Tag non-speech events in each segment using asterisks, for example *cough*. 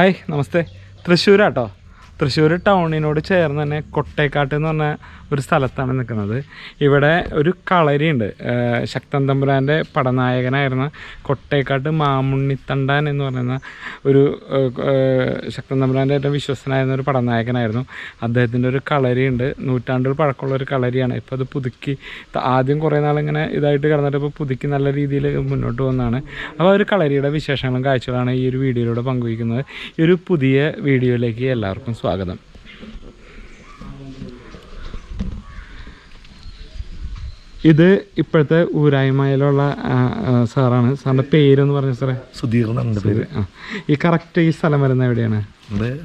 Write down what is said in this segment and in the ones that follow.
Hi നമസ്തേ. തൃശ്ശൂരാട്ടോ. തൃശ്ശൂർ ടൗണിനോട് ചേർന്ന് തന്നെ കൊട്ടേക്കാട്ട് എന്ന് പറഞ്ഞ ഒരു സ്ഥലത്താണ് നിൽക്കുന്നത്. ഇവിടെ ഒരു കളരിയുണ്ട്. ശക്തൻ തമ്പുരാന്റെ പടനായകനായിരുന്ന കൊട്ടേക്കാട്ട് മാമുണ്ണിത്തണ്ടാൻ എന്ന് പറയുന്ന ഒരു ശക്തൻ തമ്പുരാന്റെ ഏറ്റവും വിശ്വസനായിരുന്ന ഒരു പടനായകനായിരുന്നു. അദ്ദേഹത്തിന്റെ ഒരു കളരിയുണ്ട്. നൂറ്റാണ്ടുകൾ പഴക്കമുള്ള ഒരു കളരിയാണ്. ഇപ്പോൾ അത് പുതുക്കി ആദ്യം കുറേ നാളിങ്ങനെ ഇതായിട്ട് കിടന്നിട്ട് ഇപ്പോൾ പുതുക്കി നല്ല രീതിയിൽ മുന്നോട്ട് പോകുന്നതാണ് അപ്പോൾ ഒരു കളരിയുടെ വിശേഷങ്ങളും കാഴ്ചകളാണ് ഈ ഒരു വീഡിയോയിലൂടെ പങ്കുവയ്ക്കുന്നത്. ഈ ഒരു പുതിയ വീഡിയോയിലേക്ക് എല്ലാവർക്കും സ്വാഗതം. ഇത് ഇപ്പോഴത്തെ ഊരായ്മയിലുള്ള സാറാണ്. സാറിന്റെ പേരെന്ന് പറഞ്ഞു സാറേ? സുധീർ എന്നാണ് പേര്. ആ. ഈ കറക്റ്റ് ഈ സ്ഥലം വരുന്നത് എവിടെയാണ്? നമ്മുടെ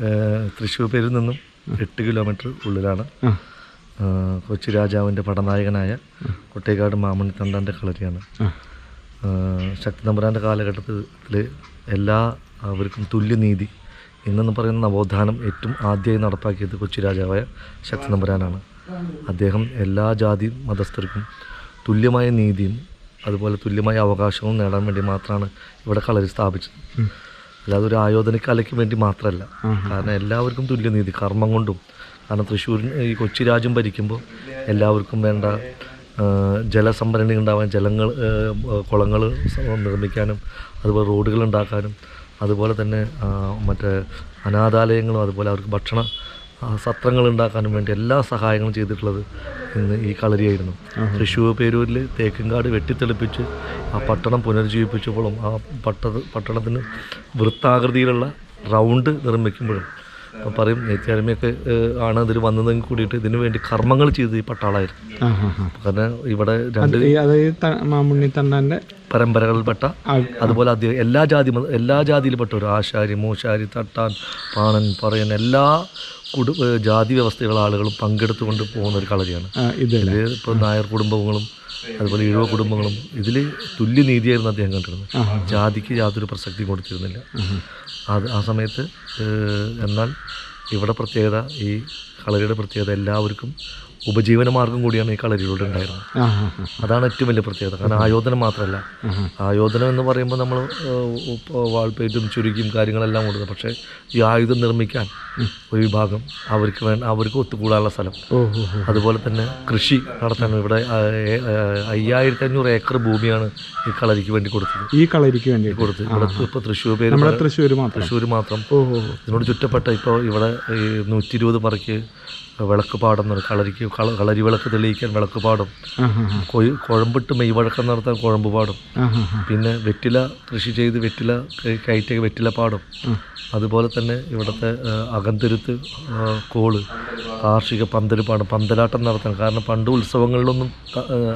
തൃശ്ശൂർ പേരിൽ നിന്നും എട്ട് കിലോമീറ്റർ ഉള്ളിലാണ്. കൊച്ചി രാജാവിന്റെ പടനായകനായ കൊട്ടേക്കാട് മാമണി തണ്ടാന്റെ കളരിയാണ്. ശക്തി തമ്പുരാന്റെ കാലഘട്ടത്തിൽ എല്ലാവർക്കും തുല്യനീതി ഇന്നെന്ന് പറയുന്ന നവോത്ഥാനം ഏറ്റവും ആദ്യമായി നടപ്പാക്കിയത് കൊച്ചി രാജാവായ ശക്തി തമ്പുരാനാണ് അദ്ദേഹം എല്ലാ ജാതി മതസ്ഥർക്കും തുല്യമായ നീതിയും അതുപോലെ തുല്യമായ അവകാശവും നേടാൻ വേണ്ടി മാത്രമാണ് ഇവിടെ കളരി സ്ഥാപിച്ചത്. അല്ലാതെ ഒരു ആയോധന കലയ്ക്ക് വേണ്ടി മാത്രമല്ല. കാരണം എല്ലാവർക്കും തുല്യനീതി കർമ്മം കൊണ്ടും. കാരണം തൃശ്ശൂർ ഈ കൊച്ചി രാജ്യം ഭരിക്കുമ്പോൾ എല്ലാവർക്കും വേണ്ട ജലസംഭരണി ഉണ്ടാവാൻ ജലങ്ങൾ കുളങ്ങൾ നിർമ്മിക്കാനും അതുപോലെ റോഡുകൾ ഉണ്ടാക്കാനും അതുപോലെ തന്നെ മറ്റേ അനാഥാലയങ്ങളും അതുപോലെ അവർക്ക് ഭക്ഷണ സത്രങ്ങൾ ഉണ്ടാക്കാനും വേണ്ടി എല്ലാ സഹായങ്ങളും ചെയ്തിട്ടുള്ളത് ഇന്ന് ഈ കളരിയായിരുന്നു. തൃശ്ശൂർ പേരൂരിൽ തേക്കുംകാട് വെട്ടിത്തെളിപ്പിച്ച് ആ പട്ടണം പുനരുജ്ജീവിപ്പിച്ചപ്പോഴും ആ പട്ട പട്ടണത്തിന് വൃത്താകൃതിയിലുള്ള റൗണ്ട് നിർമ്മിക്കുമ്പോഴും പറയും നെയ്ത്തിയാലുമൊക്കെ ആണ് ഇതിൽ വന്നതെങ്കിൽ കൂടിയിട്ട് ഇതിനു വേണ്ടി കർമ്മങ്ങൾ ചെയ്ത് ഈ പട്ടാളായിരുന്നു. കാരണം ഇവിടെ രണ്ട് മാമുണ്ണി തണ്ടാന്റെ പരമ്പരകളിൽപ്പെട്ട അതുപോലെ അത് എല്ലാ ജാതി എല്ലാ ജാതിയിൽപ്പെട്ടവരും ആശാരി മൂശാരി തട്ടാൻ പാണൻ പറയൻ എല്ലാ കുടു ജാതി വ്യവസ്ഥയുള്ള ആളുകളും പങ്കെടുത്തുകൊണ്ട് പോകുന്ന ഒരു കളരിയാണ്. ഇതിൽ ഇപ്പോൾ നായർ കുടുംബങ്ങളും അതുപോലെ ഈഴവ കുടുംബങ്ങളും ഇതിൽ തുല്യനീതിയായിരുന്നു അദ്ദേഹം കണ്ടിരുന്നത്. ജാതിക്ക് യാതൊരു പ്രസക്തി കൊടുത്തിരുന്നില്ല. അത് ആ സമയത്ത് എന്നാൽ ഇവിടെ പ്രത്യേകത ഈ കളരിയുടെ പ്രത്യേകത എല്ലാവർക്കും ഉപജീവന മാർഗം കൂടിയാണ് ഈ കളരിയിലൂടെ ഉണ്ടായിരുന്നത്. അതാണ് ഏറ്റവും വലിയ പ്രത്യേകത. കാരണം ആയോധനം മാത്രമല്ല. ആയോധനം എന്ന് പറയുമ്പോൾ നമ്മൾ വാൾപ്പേറ്റും ചുരുക്കിയും കാര്യങ്ങളെല്ലാം കൊടുക്കുന്നത് പക്ഷേ ഈ ആയുധം നിർമ്മിക്കാൻ ഒരു വിഭാഗം അവർക്ക് വേണ്ട അവർക്ക് ഒത്തുകൂടാനുള്ള സ്ഥലം. അതുപോലെ തന്നെ കൃഷി നടത്താൻ ഇവിടെ അയ്യായിരത്തി അഞ്ഞൂറ് ഏക്കർ ഭൂമിയാണ് ഈ കളരിക്ക് വേണ്ടി കൊടുത്തത്. ഈ കളരിക്ക് വേണ്ടി കൊടുത്ത് ഇവിടെ ഇപ്പോൾ തൃശ്ശൂർ പേര് തൃശ്ശൂർ മാത്രം. തൃശ്ശൂർ മാത്രം. ഇതിനോട് ചുറ്റപ്പെട്ട ഇപ്പോൾ ഇവിടെ ഈ നൂറ്റി ഇരുപത് പറയ്ക്ക് വിളക്ക് പാടം. കളരിക്ക് കളരി വിളക്ക് തെളിയിക്കാൻ വിളക്ക് പാടും. കുഴമ്പിട്ട് മെയ്വഴക്കം നടത്താൻ കുഴമ്പ് പാടും. പിന്നെ വെറ്റില കൃഷി ചെയ്ത് വെറ്റില കയറ്റിയ വെറ്റില പാടും. അതുപോലെ തന്നെ ഇവിടുത്തെ അകന്തിരുത്ത് കോൾ കാർഷിക പന്തൽ പാടും. പന്തലാട്ടം നടത്താൻ. കാരണം പണ്ട് ഉത്സവങ്ങളിലൊന്നും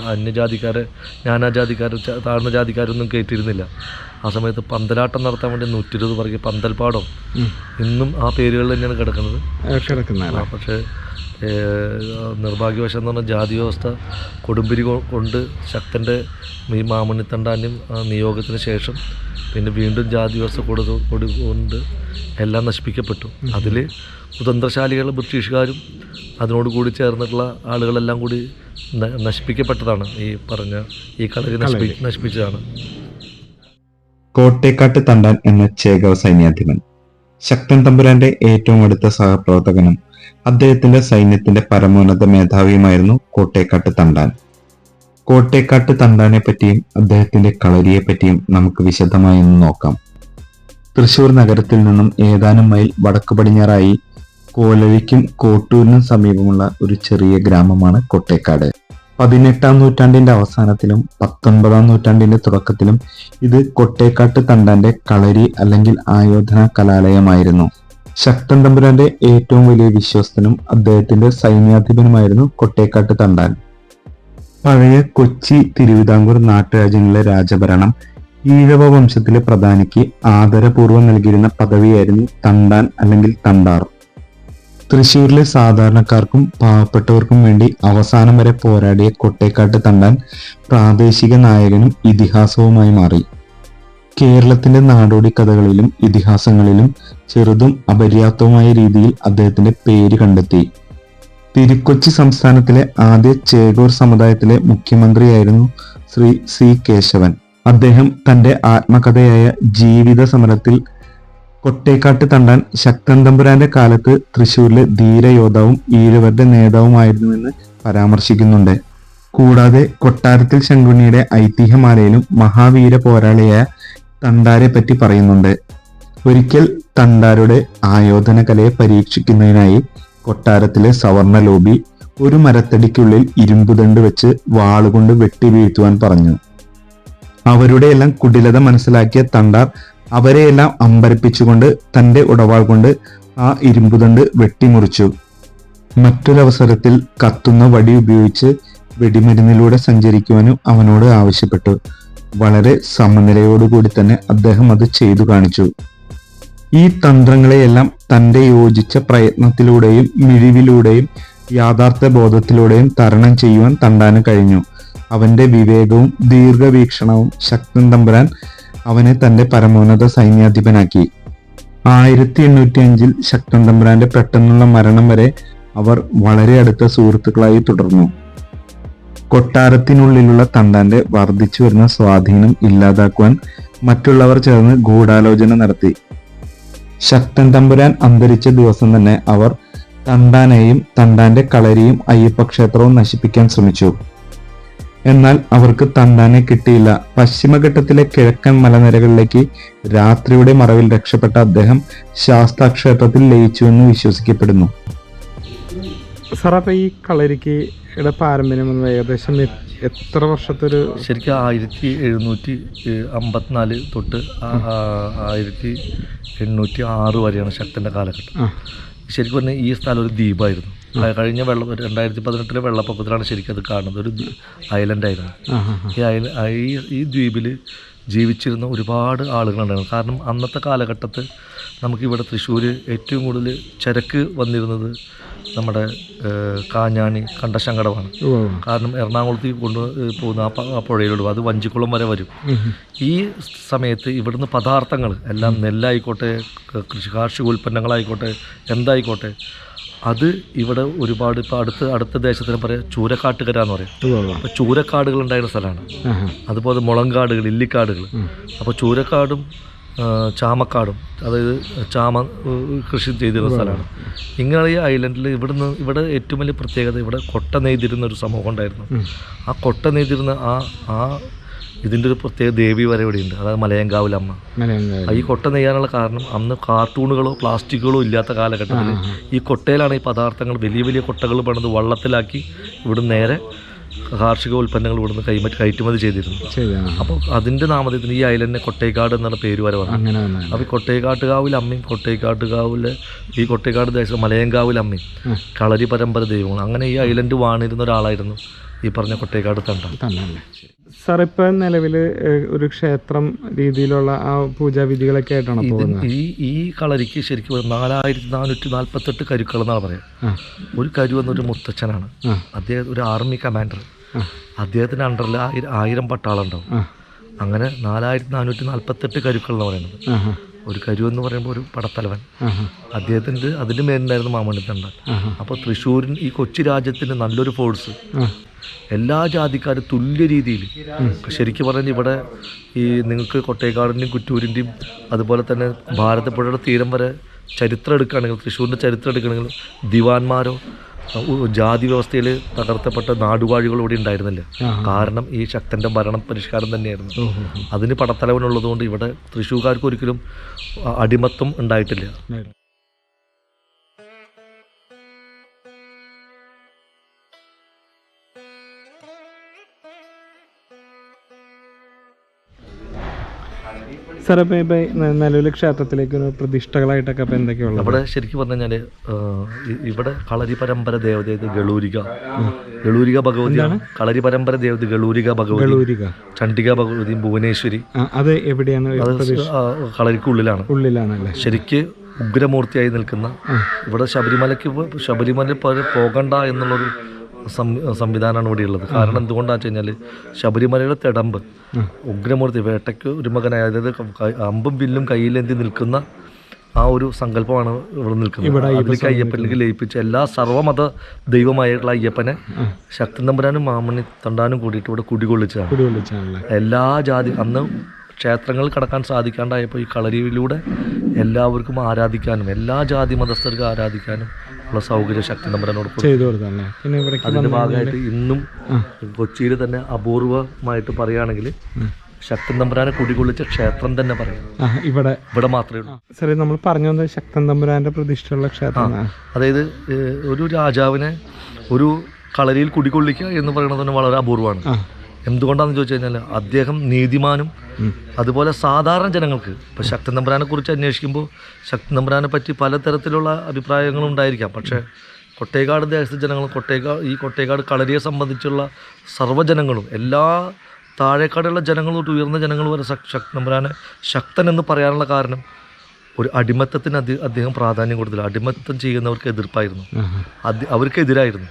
അന്യജാതിക്കാരെ നാനാജാതിക്കാരും ച- താഴ്ന്ന ജാതിക്കാരൊന്നും കയറ്റിയിരുന്നില്ല ആ സമയത്ത് പന്തലാട്ടം നടത്താൻ വേണ്ടി നൂറ്റി ഇരുപത് പറയും പന്തൽപ്പാടം ഉം. ഇന്നും ആ പേരുകളിൽ തന്നെയാണ് കിടക്കുന്നത്. പക്ഷേ നിർഭാഗ്യവശം എന്ന് പറഞ്ഞാൽ ജാതി വ്യവസ്ഥ കൊടുമ്പിരി കൊണ്ട് ശക്തന്റെ ഈ മാമണിത്തണ്ടാനും ആ നിയോഗത്തിന് ശേഷം പിന്നെ വീണ്ടും ജാതി വ്യവസ്ഥ കൊടുത്തു കൊടുക്കൊണ്ട് എല്ലാം നശിപ്പിക്കപ്പെട്ടു. അതിൽ കുതന്ത്രശാലികൾ ബ്രിട്ടീഷുകാരും അതിനോട് കൂടി ചേർന്നിട്ടുള്ള ആളുകളെല്ലാം കൂടി നശിപ്പിക്കപ്പെട്ടതാണ് ഈ പറഞ്ഞ ഈ കളരി നശിപ്പി നശിപ്പിച്ചതാണ്. കോട്ടേക്കാട്ട് തണ്ടാൻ എന്ന ചേകവ സൈന്യാധിപൻ ശക്തൻ തമ്പുരാന്റെ ഏറ്റവും അടുത്ത സഹപ്രവർത്തകനും അദ്ദേഹത്തിന്റെ സൈന്യത്തിന്റെ പരമോന്നത മേധാവിയുമായിരുന്നു കോട്ടേക്കാട്ട് തണ്ടാൻ. കോട്ടേക്കാട്ട് തണ്ടാനെ പറ്റിയും അദ്ദേഹത്തിന്റെ കളരിയെ പറ്റിയും നമുക്ക് വിശദമായി ഒന്ന് നോക്കാം. തൃശൂർ നഗരത്തിൽ നിന്നും ഏതാനും മൈൽ വടക്ക് പടിഞ്ഞാറായി കോലഴിക്കും കോട്ടൂരിനും സമീപമുള്ള ഒരു ചെറിയ ഗ്രാമമാണ് കോട്ടേക്കാട്. പതിനെട്ടാം നൂറ്റാണ്ടിന്റെ അവസാനത്തിലും പത്തൊൻപതാം നൂറ്റാണ്ടിന്റെ തുടക്കത്തിലും ഇത് കൊട്ടേക്കാട്ട് തണ്ടാന്റെ കളരി അല്ലെങ്കിൽ ആയോധന കലാലയമായിരുന്നു. ശക്തൻ തമ്പുരാന്റെ ഏറ്റവും വലിയ വിശ്വസ്തനും അദ്ദേഹത്തിന്റെ സൈന്യാധിപനുമായിരുന്നു കൊട്ടേക്കാട്ട് തണ്ടാൻ. പഴയ കൊച്ചി തിരുവിതാംകൂർ നാട്ടുരാജ്യങ്ങളിലെ രാജഭരണം ഈഴവ വംശത്തിലെ പ്രധാനിക്ക് ആദരപൂർവം നൽകിയിരുന്ന പദവിയായിരുന്നു തണ്ടാൻ അല്ലെങ്കിൽ തണ്ടാർ. തൃശ്ശൂരിലെ സാധാരണക്കാർക്കും പാവപ്പെട്ടവർക്കും വേണ്ടി അവസാനം വരെ പോരാടിയ കൊട്ടേക്കാട്ട് തണ്ടാൻ പ്രാദേശിക നായകനും ഇതിഹാസവുമായി മാറി. കേരളത്തിന്റെ നാടോടി കഥകളിലും ഇതിഹാസങ്ങളിലും ചെറുതും അപര്യാപ്തവുമായ രീതിയിൽ അദ്ദേഹത്തിന്റെ പേര് കണ്ടെത്തി. തിരുക്കൊച്ചി സംസ്ഥാനത്തിലെ ആദ്യ ചേകോർ സമുദായത്തിലെ മുഖ്യമന്ത്രിയായിരുന്നു ശ്രീ സി കേശവൻ. അദ്ദേഹം തന്റെ ആത്മകഥയായ ജീവിത സമരത്തിൽ കൊട്ടേക്കാട്ട് തണ്ടാൻ ശക്തൻ തമ്പുരാന്റെ കാലത്ത് തൃശൂരിലെ ധീരയോദ്ധാവും ഈഴവരുടെ നേതാവുമായിരുന്നുവെന്ന് പരാമർശിക്കുന്നുണ്ട്. കൂടാതെ കൊട്ടാരത്തിൽ ശങ്കുണ്ണിയുടെ ഐതിഹ്യമാലയിലും മഹാവീര പോരാളിയായ തണ്ടാരെ പറ്റി പറയുന്നുണ്ട്. ഒരിക്കൽ തണ്ടാരുടെ ആയോധന കലയെ പരീക്ഷിക്കുന്നതിനായി കൊട്ടാരത്തിലെ സവർണ ലോബി ഒരു മരത്തടിക്കുള്ളിൽ ഇരുമ്പുദണ്ട് വെച്ച് വാളുകൊണ്ട് വെട്ടി വീഴ്ത്തുവാൻ പറഞ്ഞു. അവരുടെ എല്ലാം കുടിലത മനസ്സിലാക്കിയ തണ്ടാർ അവരെയെല്ലാം അമ്പരപ്പിച്ചുകൊണ്ട് തന്റെ ഉടവാൾ കൊണ്ട് ആ ഇരുമ്പുദണ്ട് വെട്ടിമുറിച്ചു. മറ്റൊരവസരത്തിൽ കത്തുന്ന വടി ഉപയോഗിച്ച് വെടിമരുന്നിലൂടെ സഞ്ചരിക്കുവാനും അവനോട് ആവശ്യപ്പെട്ടു. വളരെ സമനിലയോടുകൂടി തന്നെ അദ്ദേഹം അത് ചെയ്തു കാണിച്ചു. ഈ തന്ത്രങ്ങളെയെല്ലാം തന്റെ യോജിച്ച പ്രയത്നത്തിലൂടെയും മിഴിവിലൂടെയും യാഥാർത്ഥ്യ ബോധത്തിലൂടെയും തരണം ചെയ്യുവാൻ തണ്ടാന് കഴിഞ്ഞു. അവന്റെ വിവേകവും ദീർഘവീക്ഷണവും ശക്തൻ തമ്പുരാൻ അവനെ തന്റെ പരമോന്നത സൈന്യാധിപനാക്കി. ആയിരത്തി എണ്ണൂറ്റി അഞ്ചിൽ ശക്തൻ തമ്പുരാന്റെ പെട്ടെന്നുള്ള മരണം വരെ അവർ വളരെ അടുത്ത സുഹൃത്തുക്കളായി തുടർന്നു. കൊട്ടാരത്തിനുള്ളിലുള്ള തണ്ടാന്റെ വർദ്ധിച്ചു വരുന്ന സ്വാധീനം ഇല്ലാതാക്കുവാൻ മറ്റുള്ളവർ ചേർന്ന് ഗൂഢാലോചന നടത്തി. ശക്തൻ തമ്പുരാൻ അന്തരിച്ച ദിവസം തന്നെ അവർ തണ്ടാനെയും തണ്ടാന്റെ കളരിയും അയ്യപ്പ ക്ഷേത്രവും നശിപ്പിക്കാൻ ശ്രമിച്ചു. എന്നാൽ അവർക്ക് തണ്ടാനെ കിട്ടിയില്ല. പശ്ചിമഘട്ടത്തിലെ കിഴക്കൻ മലനിരകളിലേക്ക് രാത്രിയുടെ മറവിൽ രക്ഷപ്പെട്ട അദ്ദേഹം ശാസ്താ ക്ഷേത്രത്തിൽ ലയിച്ചുവെന്ന് വിശ്വസിക്കപ്പെടുന്നു. സാർ അപ്പോൾ ഈ കളരിക്ക് ഇവിടെ പാരമ്പര്യം എന്ന് ഏകദേശം എത്ര വർഷത്തെ ഒരു ശരിക്കും ആയിരത്തി എഴുന്നൂറ്റി അമ്പത്തിനാല് തൊട്ട് ആയിരത്തി എണ്ണൂറ്റി ആറ് വരെയാണ് ശക്തന്റെ കാലഘട്ടം. ശരിക്കും പറഞ്ഞാൽ ഈ സ്ഥലം ഒരു ദ്വീപായിരുന്നു. കഴിഞ്ഞ വെള്ളം രണ്ടായിരത്തി പതിനെട്ടിലെ വെള്ളപ്പൊക്കത്തിലാണ് ശരിക്കും അത് കാണുന്നത്. ഒരു ഐലൻഡായിരുന്നു ആയിരുന്നു. ഈ ഐല ഈ ഈ ദ്വീപിൽ ജീവിച്ചിരുന്ന ഒരുപാട് ആളുകളുണ്ടായിരുന്നു കാരണം അന്നത്തെ കാലഘട്ടത്ത് നമുക്കിവിടെ തൃശ്ശൂർ ഏറ്റവും കൂടുതൽ ചരക്ക് വന്നിരുന്നത് നമ്മുടെ കാഞ്ഞാണി കണ്ടശങ്കടമാണ്. കാരണം എറണാകുളത്തേക്ക് കൊണ്ട് പോകുന്ന ആ പുഴയിലൂടെ അത് വഞ്ചിക്കുളം വരെ വരും. ഈ സമയത്ത് ഇവിടുന്ന് പദാർത്ഥങ്ങൾ എല്ലാം നെല്ലായിക്കോട്ടെ കൃഷി കാർഷിക ഉൽപ്പന്നങ്ങളായിക്കോട്ടെ എന്തായിക്കോട്ടെ അത് ഇവിടെ ഒരുപാട് ഇപ്പോൾ അടുത്ത അടുത്ത ദേശത്തിന് പറയാം ചൂരക്കാട്ടുകര എന്ന് പറയും. അപ്പോൾ ചൂരക്കാടുകൾ ഉണ്ടായിരുന്ന സ്ഥലമാണ് അതുപോലെ മുളങ്കാടുകൾ ഇല്ലിക്കാടുകൾ. അപ്പോൾ ചൂരക്കാടും ചാമക്കാടും അതായത് ചാമ കൃഷി ചെയ്തിരുന്ന സ്ഥലമാണ്. ഇങ്ങനെ ഈ ഐലൻഡിൽ ഇവിടുന്ന് ഇവിടെ ഏറ്റവും വലിയ പ്രത്യേകത ഇവിടെ കൊട്ട നെയ്തിരുന്ന ഒരു സമൂഹം ഉണ്ടായിരുന്നു. ആ കൊട്ട നെയ്തിരുന്ന ആ ആ ഇതിന്റെ ഒരു പ്രത്യേക ദേവി വരെ ഇവിടെയുണ്ട് അതായത് മലയങ്കാവിലമ്മ. ഈ കൊട്ട നെയ്യാനുള്ള കാരണം അന്ന് കാർട്ടൂണുകളോ പ്ലാസ്റ്റിക്കുകളോ ഇല്ലാത്ത കാലഘട്ടത്തിൽ ഈ കൊട്ടയിലാണ് ഈ പദാർത്ഥങ്ങൾ വലിയ വലിയ കൊട്ടകൾ പണിത് വള്ളത്തിലാക്കി ഇവിടെ നേരെ കാർഷിക ഉൽപ്പന്നങ്ങൾ ഇവിടുന്ന് കൈമറ്റ് കയറ്റുമതി ചെയ്തിരുന്നു. അപ്പൊ അതിന്റെ അപ്പോൾ അതിന്റെ നാമധേയത്തിന് ഈ ഐലൻഡിന് കൊട്ടേക്കാട് എന്നുള്ള പേര് വരെ വന്നു അപ്പൊ അപ്പോൾ കൊട്ടേക്കാട്ടുകാവിൽ അമ്മയും കൊട്ടേക്കാട്ടുകാവിലെ ഈ കൊട്ടേക്കാട് ദേശം മലയങ്കാവിൽ അമ്മയും കളരി പരമ്പര ദൈവങ്ങൾ അങ്ങനെ ഈ ഐലൻഡ് വാണിരുന്ന ഒരാളായിരുന്നു ഈ പറഞ്ഞ കൊട്ടേക്കാട് തണ്ട തന്നെയല്ലേ സാർ ഇപ്പൊ നിലവിൽ ഒരു ക്ഷേത്രം രീതിയിലുള്ള ആ പൂജാവിധികളൊക്കെ ആയിട്ടാണ് പോകുന്നത്? ഈ ഈ കളരിക്ക് ശരിക്കും നാലായിരത്തി നാനൂറ്റി നാല്പത്തെട്ട് കരുക്കൾ എന്നാണ് പറയാം ഒരു കരു എന്നൊരു മുത്തച്ഛനാണ്. അദ്ദേഹം ഒരു ആർമി കമാൻഡർ. അദ്ദേഹത്തിന്റെ അണ്ടറിൽ ആയിരം ആയിരം പട്ടാളുണ്ടാവും ആ. അങ്ങനെ നാലായിരത്തി നാനൂറ്റി നാല്പത്തെട്ട് കരുക്കൾ എന്ന് പറയുന്നത് ഒരു കരു എന്ന് പറയുമ്പോൾ ഒരു പടത്തലവൻ. അദ്ദേഹത്തിന്റെ അദ്ദേഹത്തിന്റെ അതിന്റെ മേലുണ്ടായിരുന്നു മാമണിത്തണ്ട അപ്പൊ അപ്പോൾ തൃശ്ശൂരിൻ ഈ കൊച്ചു രാജ്യത്തിന്റെ നല്ലൊരു ഫോഴ്സ്. എല്ലാ ജാതിക്കാരും തുല്യ രീതിയിൽ. ശരിക്കും പറഞ്ഞാൽ ഇവിടെ ഈ നിങ്ങൾക്ക് കൊട്ടേക്കാടിന്റെയും കുറ്റൂരിന്റെയും അതുപോലെ തന്നെ ഭാരതപ്പുഴയുടെ തീരം വരെ ചരിത്രം എടുക്കുകയാണെങ്കിൽ തൃശ്ശൂരിന്റെ ചരിത്രം എടുക്കുകയാണെങ്കിൽ ദിവാൻമാരോ ജാതി വ്യവസ്ഥയിൽ തകർത്തപ്പെട്ട നാടുവാഴികൾ ഇവിടെ ഉണ്ടായിരുന്നില്ല. കാരണം ഈ ശക്തന്റെ ഭരണ പരിഷ്കാരം തന്നെയായിരുന്നു. അതിന് പടത്തലവനുള്ളതുകൊണ്ട് ഇവിടെ തൃശ്ശൂർക്കാർക്ക് ഒരിക്കലും അടിമത്വം ഉണ്ടായിട്ടില്ല. സാർ ഇപ്പൊ നിലവിൽ ക്ഷേത്രത്തിലേക്ക് ഒരു പ്രതിഷ്ഠകളായിട്ടൊക്കെ ഇപ്പൊ എന്തൊക്കെയുള്ളത്? ഇവിടെ ശരിക്കും പറഞ്ഞു കഴിഞ്ഞാൽ ഇവിടെ കളരി പരമ്പര ദേവത ഗളൂരിക ഗളൂരിക ഭഗവതിയാണ് കളരി പരമ്പര ദേവത ഗളൂരിക ഭഗവതി ഗളൂരിക. ചണ്ഡിക ഭഗവതി ഭുവനേശ്വരി. അത് എവിടെയാണ് കളരിക്കുള്ളിലാണ്. ഉള്ളിലാണ് ശരിക്ക് ഉഗ്രമൂർത്തിയായി നിൽക്കുന്ന ഇവിടെ ശബരിമലയ്ക്ക് ശബരിമല പോകണ്ട എന്നുള്ളൊരു സംവിധാനമാണ് ഇവിടെ ഉള്ളത് കാരണം എന്തുകൊണ്ടാണെന്ന് വെച്ച് കഴിഞ്ഞാൽ ശബരിമലയുടെ തിടമ്പ് ഉഗ്രമൂർത്തി വേട്ടയ്ക്ക് ഒരു മകനായ അതായത് അമ്പും വില്ലും കയ്യിലേന്തി നിൽക്കുന്ന ആ ഒരു സങ്കല്പമാണ് ഇവിടെ നിൽക്കുന്നത്. അതിലേക്ക് അയ്യപ്പനിലേക്ക് ലയിപ്പിച്ച് എല്ലാ സർവമത ദൈവമായിട്ടുള്ള അയ്യപ്പനെ ശക്തി തമ്പുരാനും മാമണി തണ്ടാനും കൂടിയിട്ട് ഇവിടെ കുടികൊള്ളിച്ചതാണ്. കുടി വിളിച്ചാണല്ലേ എല്ലാ ജാതി അന്ന് ക്ഷേത്രങ്ങൾ കടക്കാൻ സാധിക്കാണ്ടായപ്പോൾ ഈ കളരിയിലൂടെ എല്ലാവർക്കും ആരാധിക്കാനും എല്ലാ ജാതി മതസ്ഥർക്കും ആരാധിക്കാനും ഉള്ള സൗകര്യ ശക്തി നമ്മുടെ അതിന്റെ ചെയ്തു കൊടുത്തല്ലേ പിന്നെ ഇവിടേക്ക് അതിന്റെ ഭാഗമായിട്ട് ഇന്നും കൊച്ചിയിൽ തന്നെ അപൂർവമായിട്ട് പറയുകയാണെങ്കിൽ ശക്തൻ തമ്പുരാനെ കുടികൊള്ളിച്ച ക്ഷേത്രം തന്നെ പറയാം. ഇവിടെ. ഇവിടെ മാത്രമേ ഉള്ളൂ. സാറേ നമ്മൾ പറഞ്ഞു വന്നത് ശക്തൻ തമ്പുരാന്റെ പ്രതിഷ്ഠയുള്ള ക്ഷേത്രം അതായത് ഒരു രാജാവിനെ ഒരു കളരിയിൽ കുടികൊള്ളിക്കുക എന്ന് പറയുന്നത് തന്നെ വളരെ അപൂർവമാണ്. എന്തുകൊണ്ടാണെന്ന് ചോദിച്ചു കഴിഞ്ഞാൽ അദ്ദേഹം നീതിമാനും അതുപോലെ സാധാരണ ജനങ്ങൾക്ക് ഇപ്പോൾ ശക്തി നമ്പ്രാനെ കുറിച്ച് അന്വേഷിക്കുമ്പോൾ ശക്തി നമ്പ്രാനെ പറ്റി പലതരത്തിലുള്ള അഭിപ്രായങ്ങളും ഉണ്ടായിരിക്കാം. പക്ഷേ കൊട്ടേക്കാട് ദേശത്തെ ജനങ്ങൾ കൊട്ടേക്കാട് ഈ കൊട്ടേക്കാട് കളരിയെ സംബന്ധിച്ചുള്ള സർവജനങ്ങളും എല്ലാ താഴേക്കാടുള്ള ജനങ്ങൾ തൊട്ട് ഉയർന്ന ജനങ്ങൾ വരെ ശക്തി ശക്തൻ ശക്തൻ എന്ന് പറയാനുള്ള കാരണം ഒരു അടിമത്തത്തിന് അദ്ദേഹം പ്രാധാന്യം കൊടുത്തില്ല. അടിമത്തം ചെയ്യുന്നവർക്ക് എതിർപ്പായിരുന്നു. അവർക്കെതിരായിരുന്നു.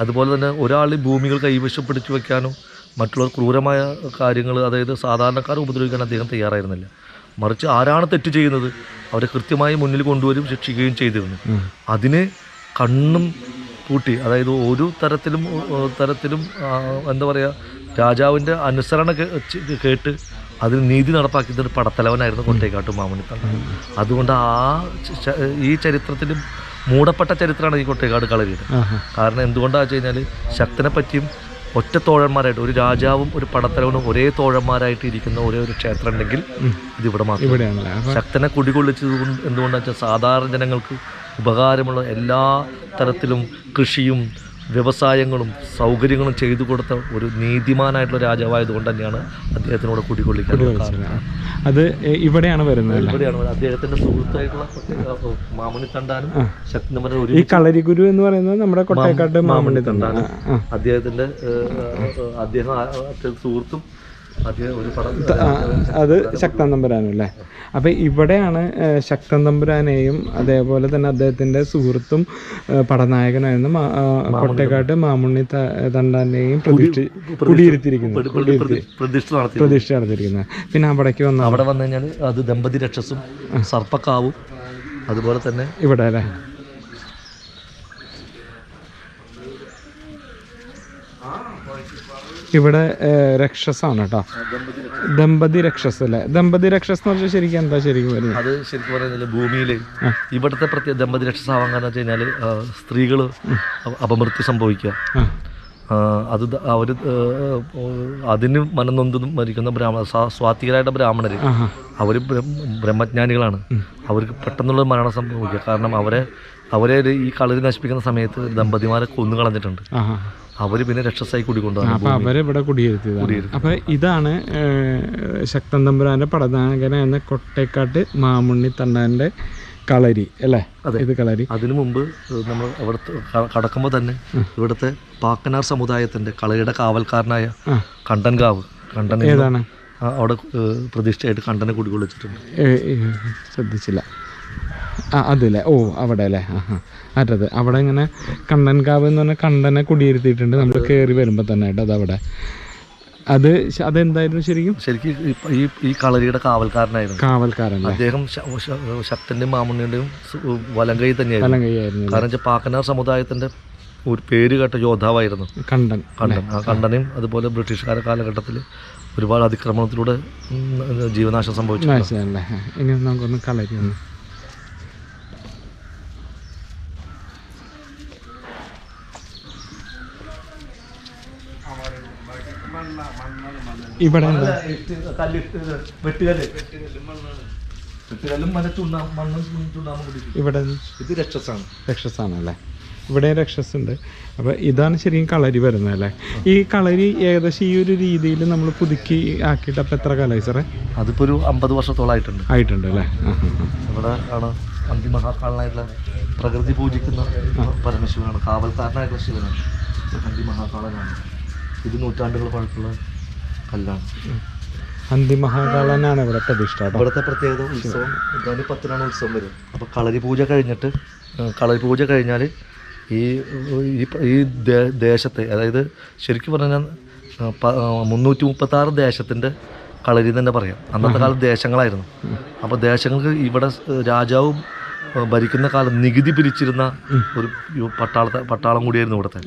അതുപോലെ തന്നെ ഒരാൾ ഭൂമികൾ കൈവശപ്പെടുത്തി വെക്കാനോ മറ്റുള്ളവർ ക്രൂരമായ കാര്യങ്ങൾ അതായത് സാധാരണക്കാരെ ഉപദ്രവിക്കാൻ അദ്ദേഹം തയ്യാറായിരുന്നില്ല. മറിച്ച് ആരാണ് തെറ്റ് ചെയ്യുന്നത് അവരെ കൃത്യമായി മുന്നിൽ കൊണ്ടുവരും ശിക്ഷിക്കുകയും ചെയ്തിരുന്നു. അതിന് കണ്ണും പൂട്ടി അതായത് ഒരു തരത്തിലും തരത്തിലും എന്താ പറയുക രാജാവിന്റെ അനുസരണ കേട്ട് അതിൽ നീതി നടപ്പാക്കിയത് ഒരു പടത്തലവനായിരുന്നു കൊട്ടേക്കാട്ട് മാമണിത്തൻ അതുകൊണ്ട് ആ ഈ ചരിത്രത്തിലും മൂടപ്പെട്ട ചരിത്രമാണ് ഈ കൊട്ടേക്കാട് കളരിയുടെ. കാരണം എന്തുകൊണ്ടാണെന്ന് വെച്ച് കഴിഞ്ഞാൽ ശക്തനെ പറ്റിയും ഒറ്റ തോഴന്മാരായിട്ട് ഒരു രാജാവും ഒരു പടത്തലവനും ഒരേ തോഴന്മാരായിട്ട് ഇരിക്കുന്ന ഒരേ ഒരു ക്ഷേത്രം ഉണ്ടെങ്കിൽ ഇത് ഇവിടെ മാത്രം. ശക്തനെ കുടികൊള്ളിച്ചത് കൊണ്ട് എന്തുകൊണ്ടാണെന്ന് വെച്ചാൽ സാധാരണ ജനങ്ങൾക്ക് ഉപകാരമുള്ള എല്ലാ തരത്തിലും കൃഷിയും വ്യവസായങ്ങളും സൗകര്യങ്ങളും ചെയ്തു കൊടുത്ത ഒരു നീതിമാനായിട്ടുള്ള രാജാവായതുകൊണ്ട് തന്നെയാണ് അദ്ദേഹത്തിനോട് കുടികൊള്ളിക്കാൻ കാരണം. അത് ഇവിടെയാണ് വരുന്നത് ഇവിടെയാണ് അദ്ദേഹത്തിന്റെ സുഹൃത്തായിട്ടുള്ള മാമണി തണ്ടാനും ഈ കളരിഗുരു എന്ന് പറയുന്നത് നമ്മുടെ കൊട്ടേക്കാട്ട് മാമണി തണ്ടാണ് അദ്ദേഹത്തിന്റെ അദ്ദേഹം സുഹൃത്തും അത് ശക്തൻ തമ്പുരാനും അല്ലേ? അപ്പം ഇവിടെയാണ് ശക്തൻ തമ്പുരാനെയും അതേപോലെ തന്നെ അദ്ദേഹത്തിന്റെ സുഹൃത്തും പടനായകനായിരുന്നു കൊട്ടേക്കാട്ട് മാമുണ്ണി തണ്ടാനെയും പ്രതിഷ്ഠ കുടിയിരുത്തിയിരിക്കുന്നത് പ്രതിഷ്ഠ നടത്തിയിരിക്കുന്നത് പിന്നെ അവിടേക്ക് വന്ന അവിടെ വന്നു കഴിഞ്ഞാൽ അത് ദമ്പതി രക്ഷസും സർപ്പക്കാവും അതുപോലെ തന്നെ ഇവിടെ അല്ലേ? ഇവിടെ രക്ഷസാണ് കേട്ടോ. ദമ്പതി രക്ഷസ് അല്ലേ? ദമ്പതി രക്ഷസ് എന്ന് പറഞ്ഞാൽ ശരിക്കും എന്താ ശരിക്കും വരുന്നത് അത് ശരിക്കും പറയുന്നത് ഭൂമിയിൽ ഇവിടുത്തെ പ്രത്യേക ദമ്പതി രക്ഷസ് ആവാൻ കാരണം വെച്ച് കഴിഞ്ഞാൽ സ്ത്രീകൾ അപമൃത്യു സംഭവിക്കുക. അത് അവർ അതിന് മനനൊന്തും മരിക്കുന്ന ബ്രാഹ്മണ സ്വാത്തികരായിട്ട് ബ്രാഹ്മണര് ബ്രാഹ്മണർ അവർ ബ്രഹ്മജ്ഞാനികളാണ്. അവർക്ക് പെട്ടെന്നുള്ള മരണം സംഭവിക്കുക. കാരണം അവരെ അവരെ ഈ കളരി നശിപ്പിക്കുന്ന സമയത്ത് ദമ്പതിമാരെ കൊന്നു കളഞ്ഞിട്ടുണ്ട് അവർ പിന്നെ രക്ഷസായി കൂടിക്കൊണ്ടുവന്നു അപ്പൊ അവരെ ഇവിടെ കുടിയിരുത്തിയതാണ്. അപ്പൊ ഇതാണ് ശക്തൻ തമ്പുരാന്റെ എന്ന കൊട്ടേക്കാട്ട് മാമുണ്ണി തണ്ണാന്റെ കളരി അല്ലേ? അതെ. ഇത് കളരി. അതിനു മുമ്പ് നമ്മൾ അവിടുത്തെ ക- കടക്കുമ്പോൾ തന്നെ ഇവിടുത്തെ പാക്കനാർ സമുദായത്തിന്റെ കളയുടെ കാവൽക്കാരനായ. കണ്ടൻകാവ്. കണ്ടൻ ഏതാണ്? അവിടെ പ്രതിഷ്ഠയായിട്ട് കണ്ടനെ കുടികൊള്ളിച്ചിട്ടുണ്ട്. ശ്രദ്ധിച്ചില്ല. ആ അതല്ലേ ഓ അവിടെ അല്ലേ ആ ആ. അറ്റത് അവിടെ ഇങ്ങനെ കണ്ടൻകാവ് എന്ന് പറഞ്ഞാൽ കണ്ടനെ കുടിയിരുത്തിയിട്ടുണ്ട്. നമ്മൾ കയറി വരുമ്പോൾ തന്നെ കേട്ടോ അതവിടെ അത് അതെന്തായിരുന്നു ശരിക്കും? ശരിക്കും ഈ- ഈ കളരിയുടെ കാവൽക്കാരനായിരുന്നു. കാവൽക്കാരൻ അദ്ദേഹം ശക്തന്റെയും മാമുണ്ണിയുടെയും വലം കൈ തന്നെയായിരുന്നു. വലം കൈയായിരുന്നു കാരണം വെച്ചാൽ പാക്കനാർ സമുദായത്തിന്റെ ഒരു പേര് കേട്ട യോദ്ധാവായിരുന്നു. കണ്ടൻ. കണ്ടൻ. ആ കണ്ടനെയും അതുപോലെ ബ്രിട്ടീഷുകാരുടെ കാലഘട്ടത്തിൽ ഒരുപാട് അതിക്രമണത്തിലൂടെ ജീവനാശം സംഭവിച്ചു ഇനി നമുക്കൊന്ന് കളരി ഒന്ന് ഇവിടെ ഇവിടെ ഇത് രക്ഷസാണ്. അല്ലേ? ഇവിടെ രക്ഷസ് ഉണ്ട് അപ്പോൾ ഇതാണ് ശരിക്കും കളരി വരുന്നത് അല്ലേ? ഈ കളരി ഏകദേശം ഈ ഒരു രീതിയിൽ നമ്മൾ പുതുക്കി ആക്കിയിട്ട് അപ്പോൾ എത്ര കാലമായി സാറേ? അതിപ്പോ ഒരു അമ്പത് വർഷത്തോളായിട്ടുണ്ട് ആയിട്ടുണ്ട്. അല്ലേ. ഇവിടെ ആണ് അന്തിമഹാകാളനായിട്ടുള്ള പ്രകൃതി പൂജിക്കുന്ന പരമശിവനാണ്. കാവൽക്കാരനായിട്ടുള്ള ശിവനാണ്. അന്തിമഹാകാളനാണ് ഇത് നൂറ്റാണ്ടുകൾ പഴക്കമുള്ള കല്ലാണ് അന്തിമഹാകാളനാണ് ഇവിടെ പ്രതിഷ്ഠ ഇവിടുത്തെ പ്രത്യേകത ഉത്സവം ഇതാണ് പത്തിനാണ് ഉത്സവം വരും അപ്പോൾ കളരി പൂജ കഴിഞ്ഞിട്ട് കളരി പൂജ കഴിഞ്ഞാൽ ഈ ഈ ദേശത്തെ അതായത് ശരിക്കും പറഞ്ഞാൽ മുന്നൂറ്റി മുപ്പത്തി ആറ് മുന്നൂറ്റി മുപ്പത്താറ് ദേശത്തിന്റെ കളരി തന്നെ പറയാം. അന്നത്തെ കാലത്ത് ദേശങ്ങളായിരുന്നു. അപ്പോൾ ദേശങ്ങൾക്ക് ഇവിടെ രാജാവും ഭരിക്കുന്ന കാലം നികുതി പിരിച്ചിരുന്ന ഒരു പട്ടാള പട്ടാളത്തെ പട്ടാളം കൂടിയായിരുന്നു ഇവിടുത്തെ.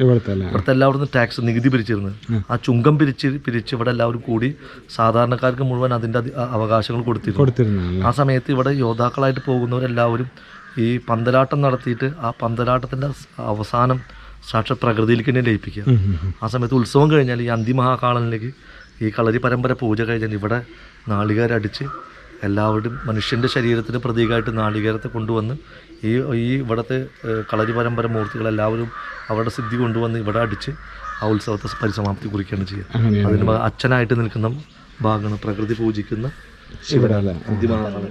ഇവിടുത്തെ എല്ലാവരും ടാക്സ് നികുതി പിരിച്ചിരുന്നത് ആ ചുങ്കം പിരിച്ച് പിരിച്ച് ഇവിടെ എല്ലാവരും കൂടി സാധാരണക്കാർക്ക് മുഴുവൻ അതിന്റെ അവകാശങ്ങൾ കൊടുത്തിരുന്നു. ആ സമയത്ത് ഇവിടെ യോദ്ധാക്കളായിട്ട് പോകുന്നവരെല്ലാവരും ഈ പന്തലാട്ടം നടത്തിയിട്ട് ആ പന്തലാട്ടത്തിന്റെ അവസാനം സാക്ഷാത് പ്രകൃതിയിലേക്ക് തന്നെ ലയിപ്പിക്കുക. ആ സമയത്ത് ഉത്സവം കഴിഞ്ഞാൽ ഈ അന്തിമഹാകാളനിലേക്ക് ഈ കളരി പരമ്പര പൂജ കഴിഞ്ഞാൽ ഇവിടെ നാളികേരടിച്ച് എല്ലാവരുടെയും മനുഷ്യന്റെ ശരീരത്തിന് പ്രതീകമായിട്ട് നാളികേരത്തെ കൊണ്ടുവന്ന് ഈ ഈ ഇവിടുത്തെ കളരി പരമ്പര മൂർത്തികളെല്ലാവരും അവരുടെ സിദ്ധി കൊണ്ടുവന്ന് ഇവിടെ അടിച്ച് ആ ഉത്സവത്തെ പരിസമാപ്തി കുറിക്കുകയാണ് ചെയ്യുക. അതിന് അച്ഛനായിട്ട് നിൽക്കുന്ന ഭാഗമാണ് പ്രകൃതി പൂജിക്കുന്ന ശിവനാണ്.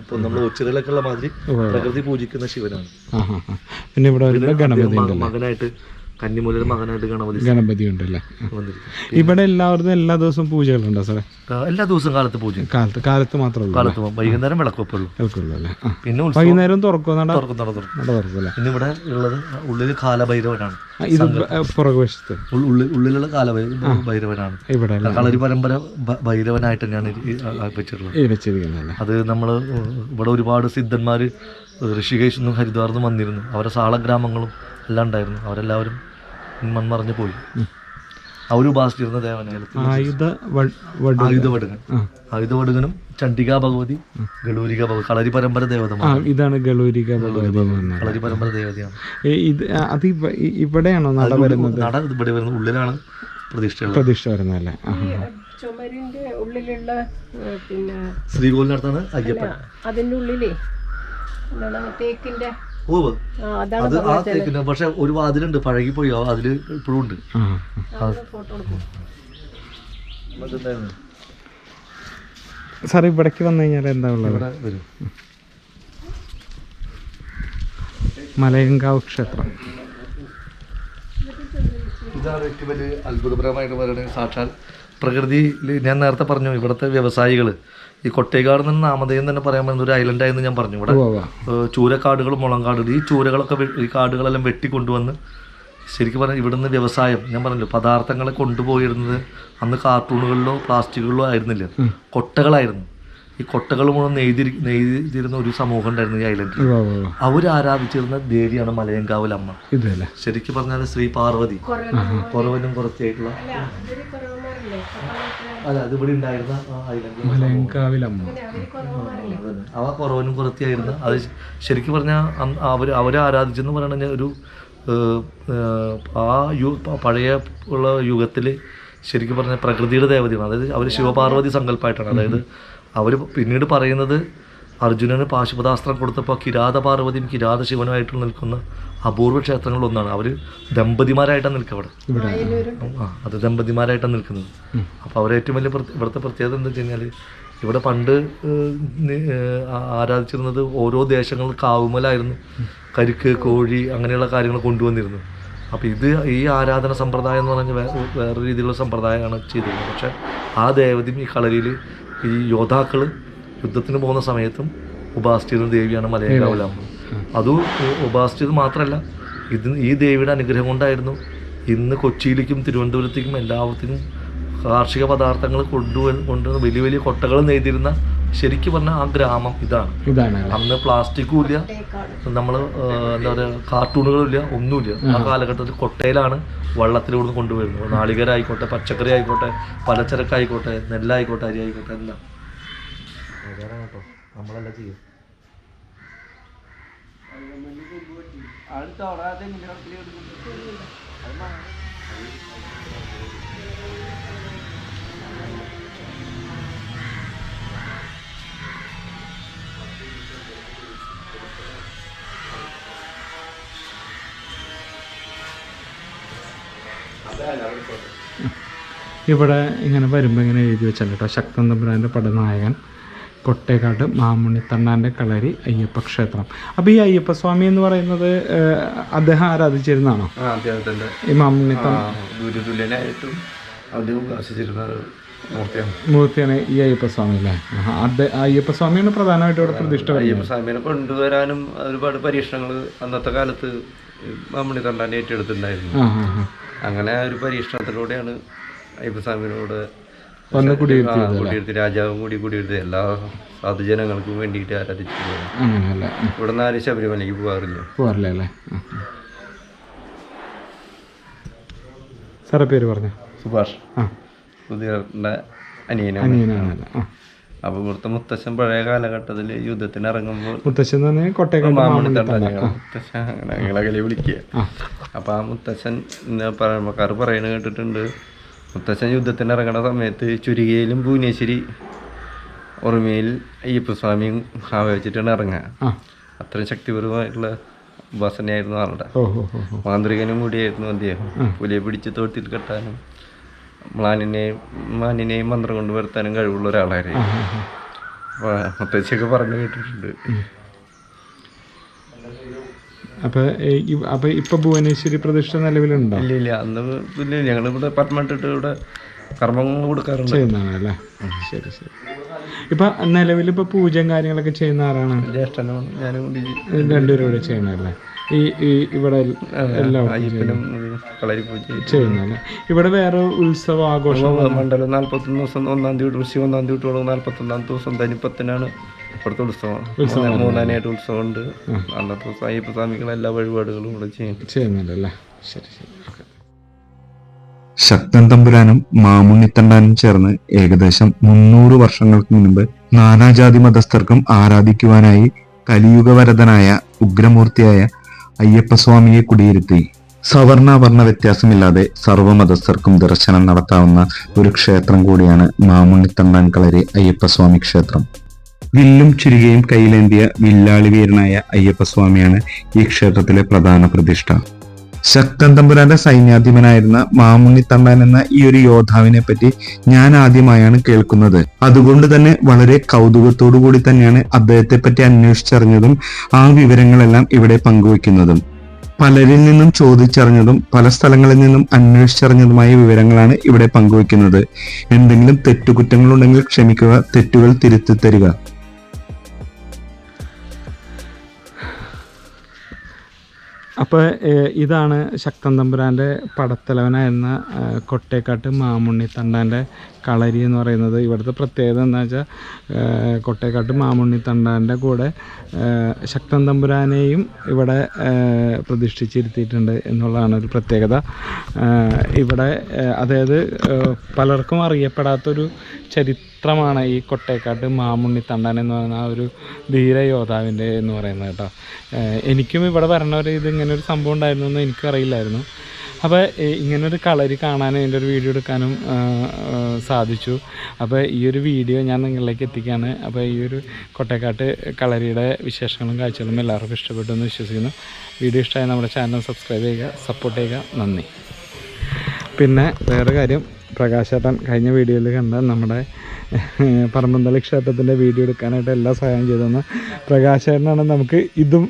ഇപ്പം നമ്മൾ ഒച്ചിറയിലൊക്കെ ഉള്ള മാതിരി പ്രകൃതി പൂജിക്കുന്ന ശിവനാണ്. പിന്നെ ഇവിടെ മകനായിട്ട് കന്നിമൂലയുടെ മകനായിട്ട് ഗണപതി ഗണപതി ഉണ്ടല്ലേ? ഇവിടെ എല്ലാവർക്കും എല്ലാ ദിവസവും പൂജകളുണ്ടോ സാറേ? എല്ലാ ദിവസവും കാലത്ത് പൂജ. കാലത്ത് കാലത്ത് മാത്രമേ കാലത്ത്. വൈകുന്നേരം വിളക്കുവെപ്പുള്ളൂ കേൾക്കുള്ളൂ അല്ലേ? പിന്നെ വൈകുന്നേരം തുറക്കും നട തുറക്കും. നട തുറക്കും അല്ലേ? പിന്നെ ഇവിടെ ഉള്ളത് ഉള്ളിൽ കാലഭൈരവനാണ്. ഇത് പുറകുവശത്ത്. ഉള്ളിലുള്ള കാലഭൈരവനാണ് ഇവിടെ കളരി പരമ്പര ഭൈരവനായിട്ട് തന്നെയാണ് വെച്ചിട്ടുള്ളത്. അത് നമ്മൾ ഇവിടെ ഒരുപാട് സിദ്ധന്മാർ ഋഷികേശ് നിന്നും ഹരിദ്വാറിൽ നിന്നും വന്നിരുന്നു. അവരെ സാളഗ്രാമങ്ങളും എല്ലാം ഉണ്ടായിരുന്നു. അവരെല്ലാവരും മൺമറഞ്ഞു പോയി. അവർ ഉപാസിച്ചിരുന്ന ദേവനായാലും ആയുധ വ- വടു ആയുധവടുകൻ. ആ. ആയുധവടുകനും ചണ്ഡികാ ഭഗവതി ഗളൂരിക ഭഗവതി കളരി പരമ്പര ദേവത ദേവതമാണ് ഇതാണ് ഗളൂരിക ഭഗവതി. കളരി പരമ്പര ദേവതയാണ്. ഇത് ആ, അത് ഇവിടെയാണോ നട വരുന്നത്? നട ഇവിടെ വരുന്ന ഉള്ളിലാണ് പ്രതിഷ്ഠ ചുമരിന്റെ ഉള്ളിലുള്ള പിന്നെ ശ്രീകോലിനടുത്താണ് അയ്യപ്പൻ. അതിന്റെ ഉള്ളിലേ എന്താണ് തേക്കിന്റെ അതാണ് അത് ആ തേക്കിന് പക്ഷെ ഒരു വാതിലുണ്ട് പഴകി പോയോ അതിൽ ഇപ്പോഴും ഉണ്ട്. ആ ഫോട്ടോ എടുക്കും. അതെന്തായിരുന്നു? സാർ ഇവിടേക്ക് വന്നു കഴിഞ്ഞാൽ എന്താ ഉള്ളത്? ഇവിടെ വരും. മലയങ്കാവ് ക്ഷേത്രം. ഇതാണ് ഏറ്റവും വലിയ അത്ഭുതപരമായിട്ട് പറയുന്നത്. സാക്ഷാൽ പ്രകൃതിയിൽ ഞാൻ നേരത്തെ പറഞ്ഞു ഇവിടുത്തെ വ്യവസായികൾ ഈ കൊട്ടേക്കാട് നിന്ന് നാമധേയം തന്നെ പറയാൻ പറ്റുന്ന ഒരു ഐലൻഡായെന്ന് ഞാൻ പറഞ്ഞു. ഇവിടെ. ചൂരക്കാടുകളും മുളങ്കാടുകളും. ഈ ചൂരകളൊക്കെ ഈ കാടുകളെല്ലാം വെട്ടിക്കൊണ്ടുവന്ന് ശരിക്കും പറഞ്ഞാൽ ഇവിടുന്ന് വ്യവസായം ഞാൻ പറഞ്ഞല്ലോ പദാർത്ഥങ്ങളെ കൊണ്ടുപോയിരുന്നത് അന്ന് കാർട്ടൂണുകളിലോ പ്ലാസ്റ്റിക്കുകളിലോ ആയിരുന്നില്ല? കൊട്ടകളായിരുന്നു. ഈ കൊട്ടകൾ മുഴുവൻ നെയ്തിരി നെയ്തിരുന്ന ഒരു സമൂഹം ഉണ്ടായിരുന്നു ഈ ഐലൻഡിൽ. അവർ ആരാധിച്ചിരുന്ന ദേവിയാണ് മലയങ്കാവിൽ അമ്മ. ഇതല്ലേ? ശരിക്കും പറഞ്ഞാൽ ശ്രീ പാർവതി. കുറവനും കുറച്ചായിട്ടുള്ള അല്ല അത് ഇവിടെ ഉണ്ടായിരുന്ന ഐലൻഡിൽ. അവ കുറവനും കുറത്തിയായിരുന്നു. അത് ശരിക്കും പറഞ്ഞാൽ അവർ അവരെ ആരാധിച്ചെന്ന് പറഞ്ഞാൽ ഒരു ആ യു പഴയ ഉള്ള യുഗത്തിൽ ശരിക്കും പറഞ്ഞാൽ പ്രകൃതിയുടെ ദേവതയാണ്. അതായത് അവർ ശിവപാർവതി സങ്കല്പമായിട്ടാണ് അതായത് അവർ പിന്നീട് പറയുന്നത് അർജുനന് പാശുപതാസ്ത്രം കൊടുത്തപ്പോൾ കിരാത പാർവതിയും കിരാത ശിവനുമായിട്ട് നിൽക്കുന്ന അപൂർവ ക്ഷേത്രങ്ങളൊന്നാണ്. അവർ ദമ്പതിമാരായിട്ടാണ് നിൽക്കുക അവിടെ. ആ അത് ദമ്പതിമാരായിട്ടാണ് നിൽക്കുന്നത്. അപ്പോൾ അവരെ ഏറ്റവും വലിയ ഇവിടുത്തെ പ്രത്യേകത എന്താ വെച്ച് കഴിഞ്ഞാൽ ഇവിടെ പണ്ട് ആരാധിച്ചിരുന്നത് ഓരോ ദേശങ്ങളിൽ കാവുമലായിരുന്നു. കരിക്ക് കോഴി അങ്ങനെയുള്ള കാര്യങ്ങൾ കൊണ്ടുവന്നിരുന്നു. അപ്പോൾ ഇത് ഈ ആരാധന സമ്പ്രദായം എന്ന് പറഞ്ഞാൽ വേറെ രീതിയിലുള്ള സമ്പ്രദായമാണ് ചെയ്തിരുന്നത്. പക്ഷേ ആ ദേവതയും ഈ കളരിയിൽ ഈ യോദ്ധാക്കൾ യുദ്ധത്തിന് പോകുന്ന സമയത്തും ഉപാസിച്ചിരുന്ന ദേവിയാണ് മലയങ്കാവിലമ്മ അതും ഉപാസിച്ചത് മാത്രമല്ല ഇത് ഈ ദേവിയുടെ അനുഗ്രഹം കൊണ്ടായിരുന്നു ഇന്ന് കൊച്ചിയിലേക്കും തിരുവനന്തപുരത്തേക്കും എല്ലാവർക്കും കാർഷിക പദാർത്ഥങ്ങൾ കൊണ്ടുവന്ന് കൊണ്ടുവന്ന് വലിയ വലിയ കൊട്ടകൾ നെയ്തിരുന്ന ശരിക്കും പറഞ്ഞാൽ ആ ഗ്രാമം ഇതാണ്. ഇതാണ്. അന്ന് പ്ലാസ്റ്റിക്കും ഇല്ല. നമ്മൾ എന്താ പറയുക കാർട്ടൂണുകളും ഇല്ല ഒന്നുമില്ല. ആ കാലഘട്ടത്തിൽ കൊട്ടയിലാണ് വള്ളത്തിലൂടെ കൊണ്ടുവരുന്നത് നാളികരായിക്കോട്ടെ പച്ചക്കറി ആയിക്കോട്ടെ പലചരക്കായിക്കോട്ടെ നെല്ലായിക്കോട്ടെ അരി ആയിക്കോട്ടെ എല്ലാം. കേട്ടോ. നമ്മളെല്ലാം ചെയ്യും. *laughs* ഇവിടെ ഇങ്ങനെ വരുമ്പോൾ ഇങ്ങനെ എഴുതി വെച്ചാൽ കേട്ടോ. ശക്തൻ തമ്പുരാന്റെ പടനായകൻ കൊട്ടേക്കാട് മാമുണിത്തണ്ണാന്റെ കളരി അയ്യപ്പ ക്ഷേത്രം. അപ്പോൾ ഈ അയ്യപ്പ സ്വാമി എന്ന് പറയുന്നത് അദ്ദേഹം ആരാധിച്ചിരുന്നാണോ അദ്ദേഹത്തിന്റെ ഈ മാമുണിത്തണ്ണ ഗുരുതുല്യനായിട്ടും അദ്ദേഹം ഉപാസിച്ചിരുന്ന ഒരു മൂർത്തിയാണ്. ഈ അയ്യപ്പ സ്വാമി അല്ലേ? ആഹാ. അയ്യപ്പ സ്വാമിയാണ് പ്രധാനമായിട്ട് ഇവിടെ പ്രതിഷ്ഠ വരുന്നത്. അയ്യപ്പ സ്വാമിയെ കൊണ്ടുവരാനും ഒരുപാട് പരീക്ഷണങ്ങൾ അന്നത്തെ കാലത്ത് മാമുണിത്തണ്ണാൻ ഏറ്റെടുത്തിട്ടുണ്ടായിരുന്നു. അങ്ങനെ ആ ഒരു പരീക്ഷണത്തിലൂടെയാണ് അയ്യപ്പസ്വാമിനോട് വന്ന് കുടിയിരുത്തി രാജാവും കൂടി കുടിയിരുത്തി. എല്ലാ സാധുജനങ്ങൾക്കും വേണ്ടിയിട്ട് ആരാധിച്ചു. ഇവിടെ നിന്ന് ആരും ശബരിമലയ്ക്ക് പോകാറില്ല. പോകാറില്ല അല്ലേ. സാറേ പേര് പറഞ്ഞു? സുഭാഷ്. ആ. പുതിയ അനിയനാണ് അനിയനാണല്ലേ ആ. അപ്പോൾ ഇവിടുത്തെ മുത്തശ്ശൻ പഴയ കാലഘട്ടത്തിൽ യുദ്ധത്തിന് ഇറങ്ങുമ്പോൾ മുത്തശ്ശൻ മുത്തശ്ശൻ അങ്ങനെ ഞങ്ങളെ വിളിക്കുക. അപ്പൊ ആ മുത്തശ്ശൻ പഴമക്കാർ പറയുന്നത് കേട്ടിട്ടുണ്ട്. മുത്തശ്ശൻ യുദ്ധത്തിന് ഇറങ്ങുന്ന സമയത്ത് ചുരുകയിലും ഭുവനേശ്വരി ഉറുമയിൽ അയ്യപ്പസ്വാമിയും ആവേശിച്ചിട്ടാണ് ഇറങ്ങുക. അത്രയും ശക്തിപരമായിട്ടുള്ള ഉപാസനയായിരുന്നു ആളുടെ. മാന്ത്രികനും കൂടിയായിരുന്നു അദ്ദേഹം. പുലിയെ പിടിച്ച് തോട്ടിൽ കെട്ടാനും മ്ലാനിനെയും മാനിനെയും മന്ത്രം കൊണ്ട് വരുത്താനും കഴിവുള്ള ഒരാളായിരുന്നു അപ്പോൾ മുത്തശ്ശിയൊക്കെ പറഞ്ഞു കേട്ടിട്ടുണ്ട്. അപ്പൊ അപ്പൊ ഇപ്പൊ ഭുവനേശ്വരി പ്രതിഷ്ഠ നിലവിലുണ്ടോ? ഇല്ല ഇല്ല. അന്ന് പിന്നെ ഞങ്ങൾ ഇവിടെ പത്മട്ടിട്ട് ഇവിടെ കർമ്മങ്ങൾ കൊടുക്കാറുണ്ട്. ചെയ്യുന്നതാണല്ലേ ശരി ശരി. ഇപ്പൊ നിലവിൽ ഇപ്പൊ പൂജയും കാര്യങ്ങളൊക്കെ ചെയ്യുന്ന ആരാണ്? ജ്യേഷ്ഠനും ഞാനും രണ്ടുപേരും കൂടെ ചെയ്യണല്ലേ ഈ ഈ ഇവിടെ എല്ലാം ഇവിടെ വേറെ ഉത്സവ ആഘോഷം മണ്ഡലം നാൽപ്പത്തൊന്ന് ദിവസം ഒന്നാം തീയതി ഋഷി ഒന്നാം തീയതി തുടങ്ങും നാൽപ്പത്തൊന്നാം ദിവസം ധനിപ്പത്തിനാണ് ഇവിടുത്തെ ഉത്സവം. മൂന്നാനായിട്ട് ഉത്സവം ഉണ്ട് അന്നത്തെ ദിവസം അയ്യപ്പ സ്വാമിക്കുള്ള എല്ലാ വഴിപാടുകളും ഇവിടെ ചെയ്യും ചെയ്യുന്നുണ്ടല്ലേ? ശരി ശരി. ശക്തൻ തമ്പുരാനും മാമുണ്ണിത്തണ്ടാനും ചേർന്ന് ഏകദേശം മുന്നൂറ് വർഷങ്ങൾക്ക് മുൻപ് നാനാജാതി മതസ്ഥർക്കും ആരാധിക്കുവാനായി കലിയുഗവരതനായ ഉഗ്രമൂർത്തിയായ അയ്യപ്പസ്വാമിയെ കുടിയിരുത്തി. സവർണാവർണ വ്യത്യാസമില്ലാതെ സർവമതസ്ഥർക്കും ദർശനം നടത്താവുന്ന ഒരു ക്ഷേത്രം കൂടിയാണ് മാമുണ്ണിത്തണ്ടാൻ കളരി അയ്യപ്പസ്വാമി ക്ഷേത്രം. വില്ലും ചുരികയും കയ്യിലേന്തിയ വില്ലാളി വീരനായ അയ്യപ്പസ്വാമിയാണ് ഈ ക്ഷേത്രത്തിലെ പ്രധാന പ്രതിഷ്ഠ. ശക്തൻ തമ്പുരാന്റെ സൈന്യാധിപനായിരുന്ന മാമുണ്ണി തമ്പാൻ എന്ന ഈ ഒരു യോദ്ധാവിനെ പറ്റി ഞാൻ ആദ്യമായാണ് കേൾക്കുന്നത്. അതുകൊണ്ട് തന്നെ വളരെ കൗതുകത്തോടു കൂടി തന്നെയാണ് അദ്ദേഹത്തെ പറ്റി അന്വേഷിച്ചറിഞ്ഞതും ആ വിവരങ്ങളെല്ലാം ഇവിടെ പങ്കുവെക്കുന്നതും പലരിൽ നിന്നും ചോദിച്ചറിഞ്ഞതും പല സ്ഥലങ്ങളിൽ നിന്നും അന്വേഷിച്ചറിഞ്ഞതുമായ വിവരങ്ങളാണ് ഇവിടെ പങ്കുവയ്ക്കുന്നത്. എന്തെങ്കിലും തെറ്റുകുറ്റങ്ങളുണ്ടെങ്കിൽ ക്ഷമിക്കുക തെറ്റുകൾ തിരുത്തി തരിക അപ്പോൾ ഇതാണ് ശക്തൻ തമ്പുരാന്റെ പടത്തലവനായിരുന്ന കൊട്ടേക്കാട്ട് മാമുണ്ണി തണ്ടാന്റെ കളരി എന്ന് പറയുന്നത്. ഇവിടുത്തെ പ്രത്യേകത എന്താ വെച്ചാൽ കൊട്ടേക്കാട്ട് മാമുണ്ണി തണ്ടാന്റെ കൂടെ ശക്തൻ തമ്പുരാനെയും ഇവിടെ പ്രതിഷ്ഠിച്ചിരുത്തിയിട്ടുണ്ട് എന്നുള്ളതാണ് ഒരു പ്രത്യേകത. ഇവിടെ അതായത് പലർക്കും അറിയപ്പെടാത്തൊരു ചരിത്രമാണ് ഈ കൊട്ടേക്കാട്ട് മാമുണ്ണി തണ്ടൻ എന്ന് പറയുന്ന ആ ഒരു ധീര യോദ്ധാവിന്റെ എന്ന് പറയുന്നത് കേട്ടോ. എനിക്കും ഇവിടെ വരണവർ ഇത് ഇങ്ങനെ ഒരു സംഭവം ഉണ്ടായിരുന്നു എന്ന് എനിക്കറിയില്ലായിരുന്നു അപ്പോൾ ഇങ്ങനൊരു കളരി കാണാനും എന്റെ ഒരു വീഡിയോ എടുക്കാനും സാധിച്ചു. അപ്പോൾ ഈ ഒരു വീഡിയോ ഞാൻ നിങ്ങളിലേക്ക് എത്തിക്കുകയാണ്. അപ്പോൾ ഈ ഒരു കൊട്ടേക്കാട്ട് കളരിയുടെ വിശേഷങ്ങളും കാഴ്ചകളും എല്ലാവർക്കും ഇഷ്ടപ്പെട്ടു എന്ന് വിശ്വസിക്കുന്നു. വീഡിയോ ഇഷ്ടമായ നമ്മുടെ ചാനൽ സബ്സ്ക്രൈബ് ചെയ്യുക സപ്പോർട്ട് ചെയ്യുക. നന്ദി. പിന്നെ വേറെ കാര്യം. പ്രകാശേട്ടൻ കഴിഞ്ഞ വീഡിയോയിൽ കണ്ട നമ്മുടെ *laughs* പറമ്പന്തളി ക്ഷേത്രത്തിന്റെ വീഡിയോ എടുക്കാനായിട്ട് എല്ലാ സഹായം ചെയ്തെന്ന് പ്രകാശേട്ടനാണ് നമുക്ക് ഇതും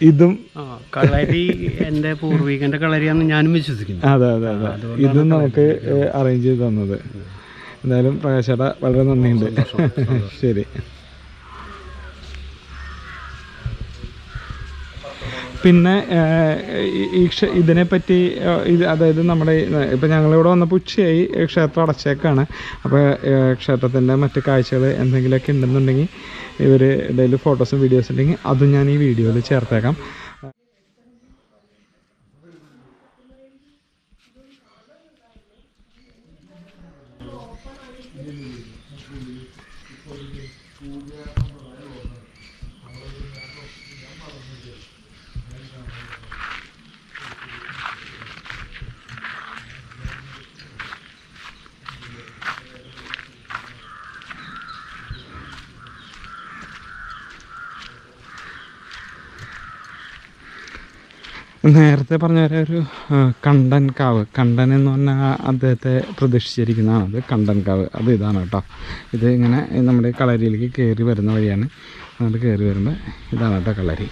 ഇതും കളരി എന്റെ പൂർവികന്റെ കളരിയാണെന്ന് ഞാനും വിശ്വസിക്കുന്നു. അതെ അതെ അതെ. ഇതും നമുക്ക് അറേഞ്ച് ചെയ്ത് തന്നത്. എന്തായാലും പ്രകാശേട്ട വളരെ നന്ദിയുണ്ട്. ശരി. പിന്നെ ഈ- ക്ഷ ഇതിനെപ്പറ്റി ഇത് അതായത് നമ്മുടെ ഇപ്പം ഞങ്ങളിവിടെ വന്നപ്പോൾ ഉച്ചയായി ക്ഷേത്രം അടച്ചേക്കാണ്. അപ്പോൾ ക്ഷേത്രത്തിന്റെ മറ്റ് കാഴ്ചകൾ എന്തെങ്കിലുമൊക്കെ ഉണ്ടെന്നുണ്ടെങ്കിൽ ഇവർ ഡെയിലി ഫോട്ടോസും വീഡിയോസും ഉണ്ടെങ്കിൽ അതും ഞാൻ ഈ വീഡിയോയിൽ ചേർത്തേക്കാം. നേരത്തെ പറഞ്ഞ വരെ ഒരു കണ്ടൻ കാവ്. കണ്ടൻ എന്ന് പറഞ്ഞാൽ അദ്ദേഹത്തെ പ്രതീക്ഷിച്ചിരിക്കുന്നതാണ് അത് കണ്ടൻ കാവ്. അത് ഇതാണ് കേട്ടോ. ഇത് ഇങ്ങനെ നമ്മുടെ കളരിയിലേക്ക് കയറി വരുന്ന വഴിയാണ്. നമ്മൾ കയറി വരുമ്പോൾ ഇതാണ് കേട്ടോ കളരി.